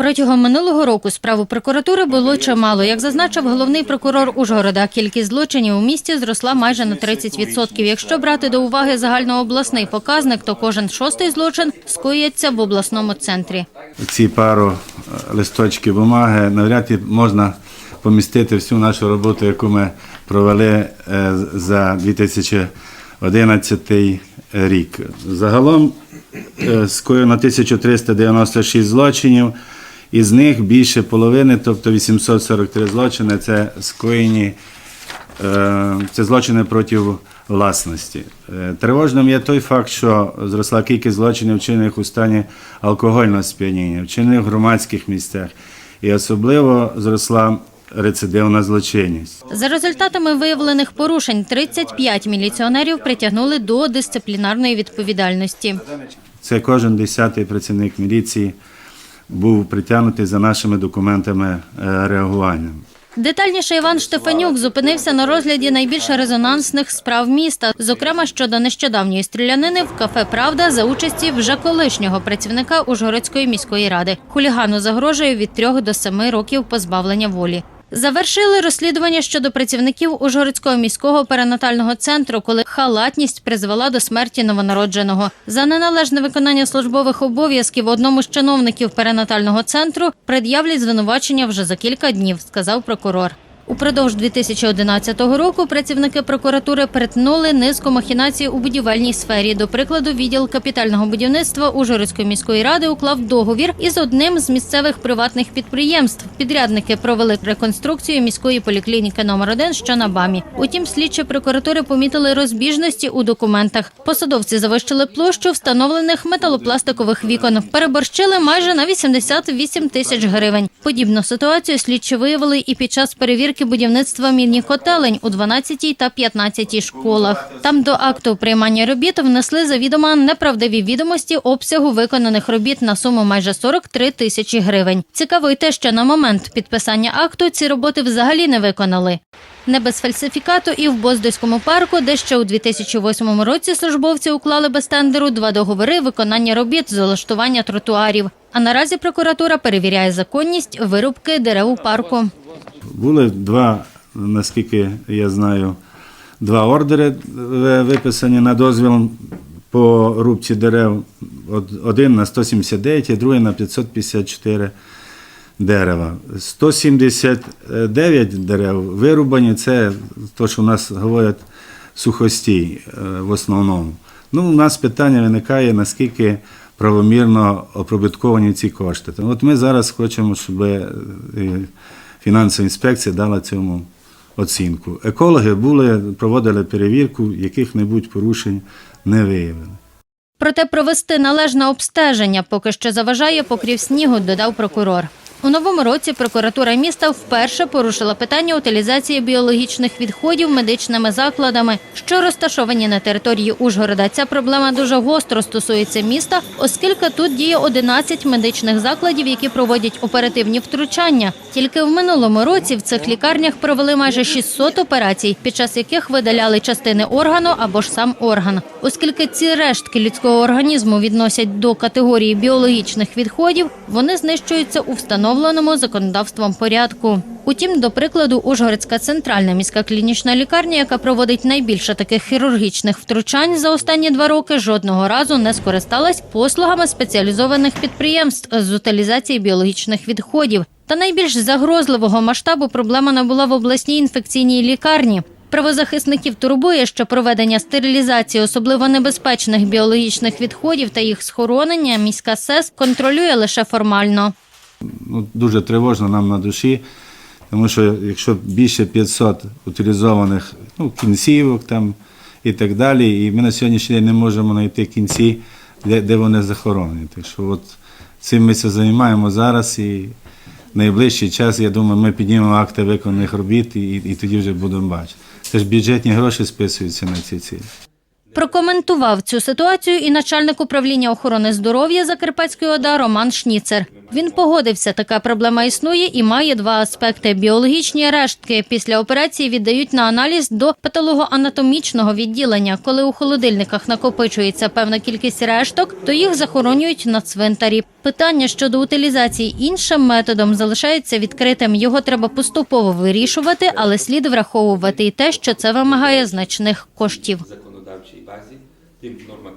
Протягом минулого року справу прокуратури було чимало. Як зазначив головний прокурор Ужгорода, кількість злочинів у місті зросла майже на 30%. Якщо брати до уваги загальнообласний показник, то кожен шостий злочин скоюється в обласному центрі. ці пару е, листочків бумаги навряд чи можна помістити всю нашу роботу, яку ми провели е, за 2011 рік. Загалом е, скоєно 1396 злочинів, із них більше половини, тобто 843 злочини, це скоєні Е, це злочини проти власності. Е, Тривожним є той факт, що зросла кількість злочинів, вчинених у стані алкогольного сп'яніння, вчинених в громадських місцях, і особливо зросла рецидивна злочинність. За результатами виявлених порушень 35 міліціонерів притягнули до дисциплінарної відповідальності. Це кожен десятий працівник міліції був притягнутий за нашими документами е, реагування. Детальніше Іван Штефанюк зупинився на розгляді найбільш резонансних справ міста, зокрема щодо нещодавньої стрілянини в кафе Правда за участі вже колишнього працівника Ужгородської міської ради. Хулігану загрожує від трьох до семи років позбавлення волі. Завершили розслідування щодо працівників Ужгородського міського перинатального центру, коли халатність призвела до смерті новонародженого. За неналежне виконання службових обов'язків одному з чиновників перинатального центру пред'являть звинувачення вже за кілька днів, сказав прокурор. Упродовж 2011 року працівники прокуратури перетнули низку махінацій у будівельній сфері. До прикладу, відділ капітального будівництва Ужгородської міської ради уклав договір із одним з місцевих приватних підприємств. Підрядники провели реконструкцію міської поліклініки номер 1 що на БАМі. Утім, слідчі прокуратури помітили розбіжності у документах. Посадовці завищили площу встановлених металопластикових вікон. Переборщили майже на 88 тисяч гривень. Подібну ситуацію слідчі виявили і під час перевірки будівництва міні-котелень у 12 та 15 школах. Там до акту приймання робіт внесли завідомо неправдиві відомості обсягу виконаних робіт на суму майже 43 тисячі гривень. Цікаво й те, що на момент підписання акту ці роботи взагалі не виконали. Не без фальсифікату і в Боздойському парку, де ще у 2008 році службовці уклали без тендеру два договори виконання робіт з улаштування тротуарів. А наразі прокуратура перевіряє законність вирубки дерев у парку. Були два, наскільки я знаю, два ордери виписані на дозвіл по рубці дерев. Один на 179, а другий на 554 дерева. 179 дерев вирубані, це те, що у нас говорять сухостій е, в основному. Ну, у нас питання виникає, наскільки правомірно оприбутковані ці кошти. От ми зараз хочемо, щоб е, фінансова інспекція дала цьому оцінку. Екологи були, проводили перевірку, яких-небудь порушень не виявили. Проте провести належне обстеження поки що заважає покрів снігу, додав прокурор. У новому році прокуратура міста вперше порушила питання утилізації біологічних відходів медичними закладами, що розташовані на території Ужгорода. Ця проблема дуже гостро стосується міста, оскільки тут діє 11 медичних закладів, які проводять оперативні втручання. Тільки в минулому році в цих лікарнях провели майже 600 операцій, під час яких видаляли частини органу або ж сам орган. Оскільки ці рештки людського організму відносять до категорії біологічних відходів, вони знищуються у встановленому законодавством порядку. Утім, до прикладу, Ужгородська центральна міська клінічна лікарня, яка проводить найбільше таких хірургічних втручань за останні два роки, жодного разу не скористалась послугами спеціалізованих підприємств з утилізації біологічних відходів. Та найбільш загрозливого масштабу проблема набула в обласній інфекційній лікарні. Правозахисників турбує, що проведення стерилізації особливо небезпечних біологічних відходів та їх схоронення міська СЕС контролює лише формально. Ну, дуже тривожно нам на душі, тому що якщо більше 500 утилізованих ну, кінцівок там і так далі, і ми на сьогоднішній день не можемо знайти кінці, де, де вони захоронені. Так що от цим ми це займаємо зараз і найближчий час, я думаю, ми піднімемо акти виконаних робіт і, і тоді вже будемо бачити. Це ж бюджетні гроші списуються на ці цілі. Прокоментував цю ситуацію і начальник управління охорони здоров'я Закарпатської ОДА Роман Шніцер. Він погодився, така проблема існує і має два аспекти: біологічні рештки після операції віддають на аналіз до патологоанатомічного відділення. Коли у холодильниках накопичується певна кількість решток, то їх захоронюють на цвинтарі. Питання щодо утилізації іншим методом залишається відкритим. Його треба поступово вирішувати, але слід враховувати і те, що це вимагає значних коштів. diyelim ki normal.